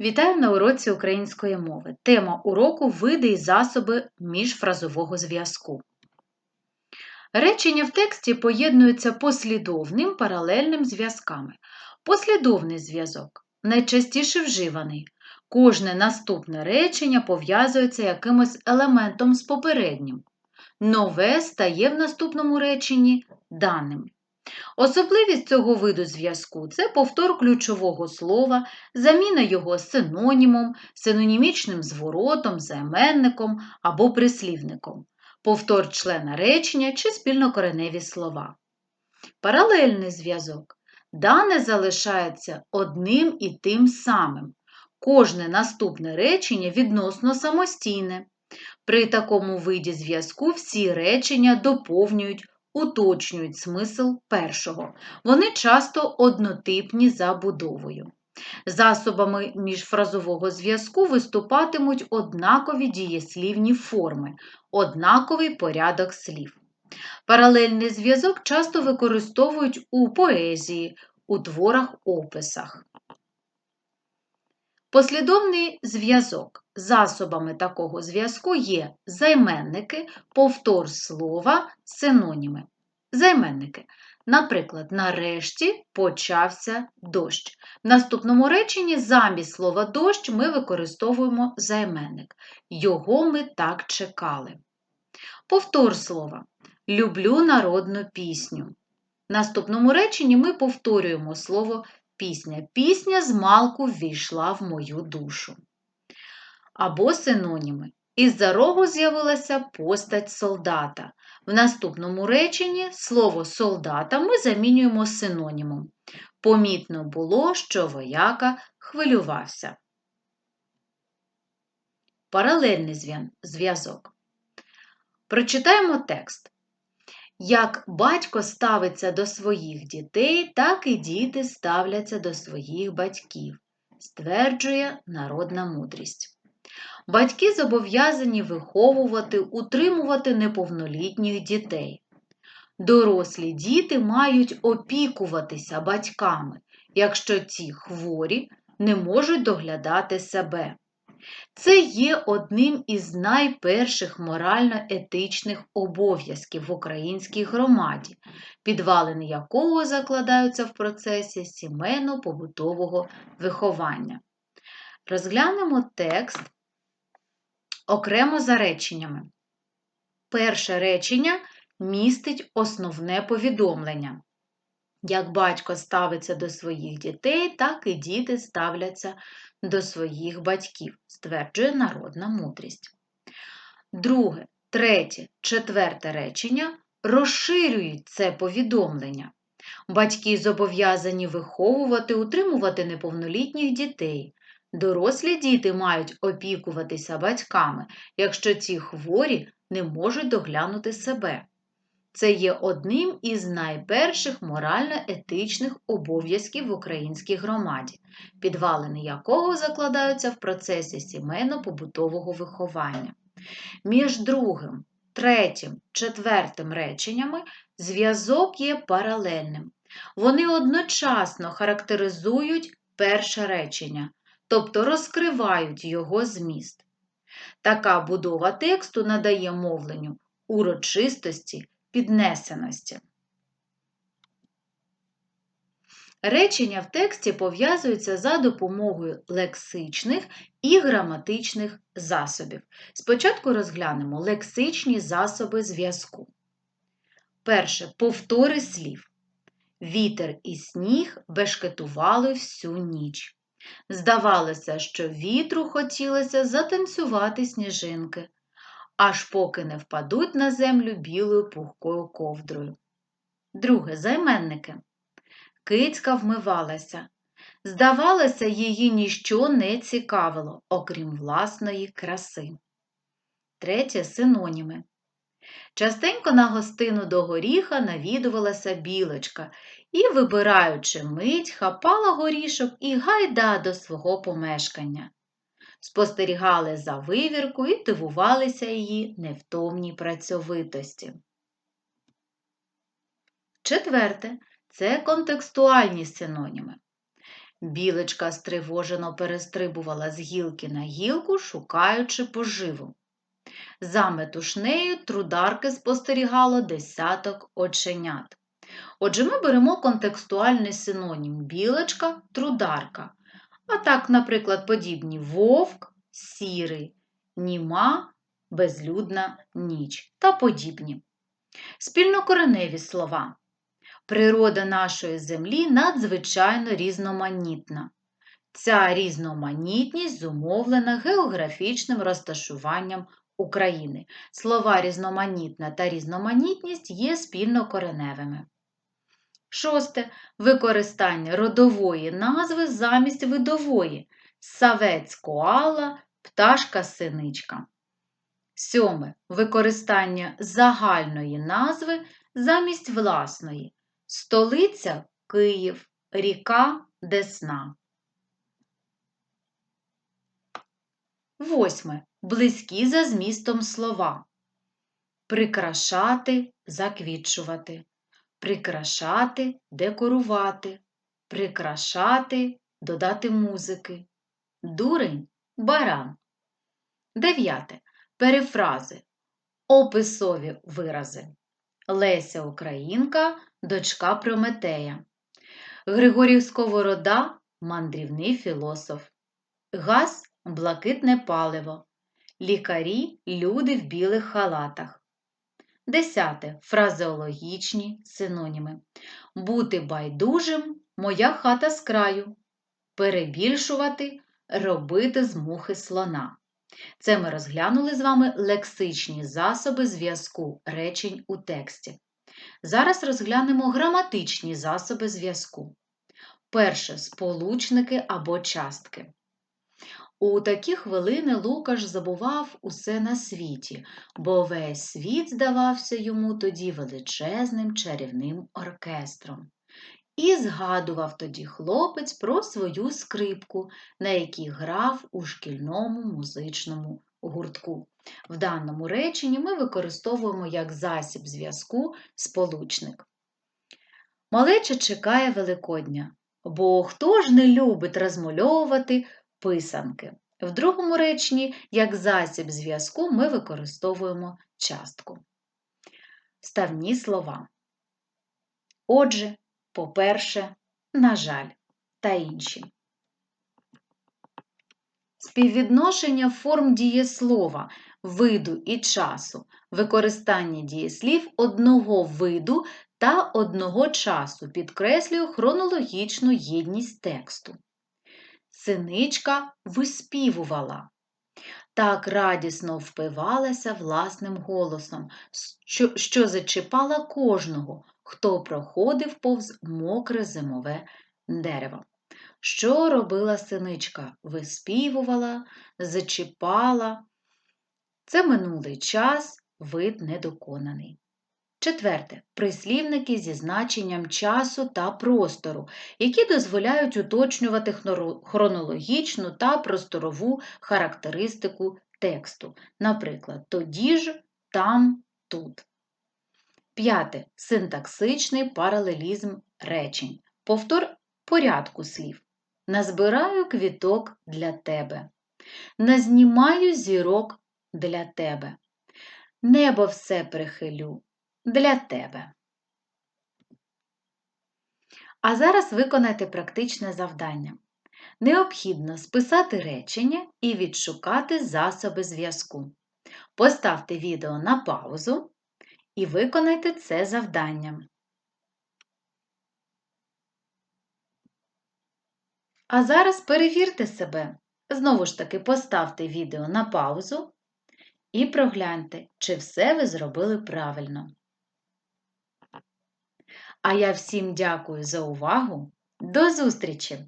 Вітаю на уроці української мови. Тема уроку види і засоби міжфразового зв'язку. Речення в тексті поєднуються послідовним паралельним зв'язками. Послідовний зв'язок найчастіше вживаний. Кожне наступне речення пов'язується якимось елементом з попереднім. Нове стає в наступному реченні даним. Особливість цього виду зв'язку це повтор ключового слова, заміна його синонімом, синонімічним зворотом, займенником або прислівником, повтор члена речення чи спільнокореневі слова. Паралельний зв'язок. Дане залишається одним і тим самим. Кожне наступне речення відносно самостійне. При такому виді зв'язку всі речення доповнюють уточнюють смисл першого. Вони часто однотипні за будовою. Засобами міжфразового зв'язку виступатимуть однакові дієслівні форми, однаковий порядок слів. Паралельний зв'язок часто використовують у поезії, у творах описах. Послідовний зв'язок. Засобами такого зв'язку є займенники, повтор слова, синоніми. Займенники. Наприклад, нарешті почався дощ. В наступному реченні замість слова дощ ми використовуємо займенник. Його ми так чекали. Повтор слова. Люблю народну пісню. В наступному реченні ми повторюємо слово пісня. Пісня з малку ввійшла в мою душу. Або синоніми. Із-за рогу з'явилася постать солдата. В наступному реченні слово солдата ми замінюємо синонімом. Помітно було, що вояка хвилювався. Паралельний зв'язок. Прочитаємо текст. Як батько ставиться до своїх дітей, так і діти ставляться до своїх батьків, стверджує народна мудрість. Батьки зобов'язані виховувати, утримувати неповнолітніх дітей. Дорослі діти мають опікуватися батьками, якщо ті хворі не можуть доглядати себе. Це є одним із найперших морально-етичних обов'язків в українській громаді, підвалини якого закладаються в процесі сімейно-побутового виховання. Розглянемо текст окремо за реченнями. Перше речення містить основне повідомлення. Як батько ставиться до своїх дітей, так і діти ставляться до своїх батьків, стверджує народна мудрість. Друге, третє, четверте речення розширюють це повідомлення. Батьки зобов'язані виховувати, утримувати неповнолітніх дітей. Дорослі діти мають опікуватися батьками, якщо ці хворі не можуть доглянути себе. Це є одним із найперших морально-етичних обов'язків в українській громаді, підвалини якого закладаються в процесі сімейно-побутового виховання. Між другим, третім, четвертим реченнями зв'язок є паралельним. Вони одночасно характеризують перше речення, тобто розкривають його зміст. Така будова тексту надає мовленню урочистості піднесеності. Речення в тексті пов'язуються за допомогою лексичних і граматичних засобів. Спочатку розглянемо лексичні засоби зв'язку. Перше повтори слів. Вітер і сніг бешкетували всю ніч. Здавалося, що вітру хотілося затанцювати сніжинки, аж поки не впадуть на землю білою пухкою ковдрою. Друге займенники. Кицька вмивалася. Здавалося, її ніщо не цікавило, окрім власної краси. Третє синоніми. Частенько на гостину до горіха навідувалася білочка і, вибираючи мить, хапала горішок і гайда до свого помешкання спостерігали за вивіркою і дивувалися її невтомній працьовитості. Четверте це контекстуальні синоніми. Білочка стривожено перестрибувала з гілки на гілку, шукаючи поживу. За метушнею трударки спостерігало десяток оченят. Отже, ми беремо контекстуальний синонім білочка, трударка. А так, наприклад, подібні вовк, сірий, німа, безлюдна ніч та подібні. Спільнокореневі слова. Природа нашої землі надзвичайно різноманітна. Ця різноманітність зумовлена географічним розташуванням України. Слова різноманітна та різноманітність є спільнокореневими. Шосте. Використання родової назви замість видової. Савець коала, пташка синичка. Сьоме. Використання загальної назви замість власної. Столиця Київ, ріка Десна. Восьме. Близькі за змістом слова. Прикрашати, заквітчувати. Прикрашати, декорувати. Прикрашати, додати музики. Дурень баран. Дев'яте. Перефрази. Описові вирази. Леся Українка, дочка Прометея. Григорій Сковорода мандрівний філософ. Газ блакитне паливо. Лікарі люди в білих халатах. Десяте. Фразеологічні синоніми. Бути байдужим моя хата з краю. Перебільшувати робити з мухи слона. Це ми розглянули з вами лексичні засоби зв'язку речень у тексті. Зараз розглянемо граматичні засоби зв'язку. Перше сполучники або частки. У такі хвилини Лукаш забував усе на світі, бо весь світ здавався йому тоді величезним чарівним оркестром. І згадував тоді хлопець про свою скрипку, на якій грав у шкільному музичному гуртку. В даному реченні ми використовуємо як засіб зв'язку сполучник. Малеча чекає Великодня, бо хто ж не любить розмальовувати писанки? В другому реченні, як засіб зв'язку, ми використовуємо частку. Вставні слова. Отже, по-перше, на жаль, та інші. Співвідношення форм дієслова, виду і часу, використання дієслів одного виду та одного часу підкреслює хронологічну єдність тексту. Синичка виспівувала. Так радісно впивалася власним голосом, що, що зачіпала кожного, хто проходив повз мокре зимове дерево. Що робила синичка? Виспівувала, зачіпала. Це минулий час, вид недоконаний. Четверте. Прислівники зі значенням часу та простору, які дозволяють уточнювати хронологічну та просторову характеристику тексту. Наприклад, тоді ж, там, тут. П'яте. Синтаксичний паралелізм речень. Повтор порядку слів. Назбираю квіток для тебе. Назнімаю зірок для тебе. Небо все прихилю для тебе. А зараз виконайте практичне завдання. Необхідно списати речення і відшукати засоби зв'язку. Поставте відео на паузу і виконайте це завдання. А зараз перевірте себе. Знову ж таки, поставте відео на паузу і прогляньте, чи все ви зробили правильно. А я всім дякую за увагу. До зустрічі!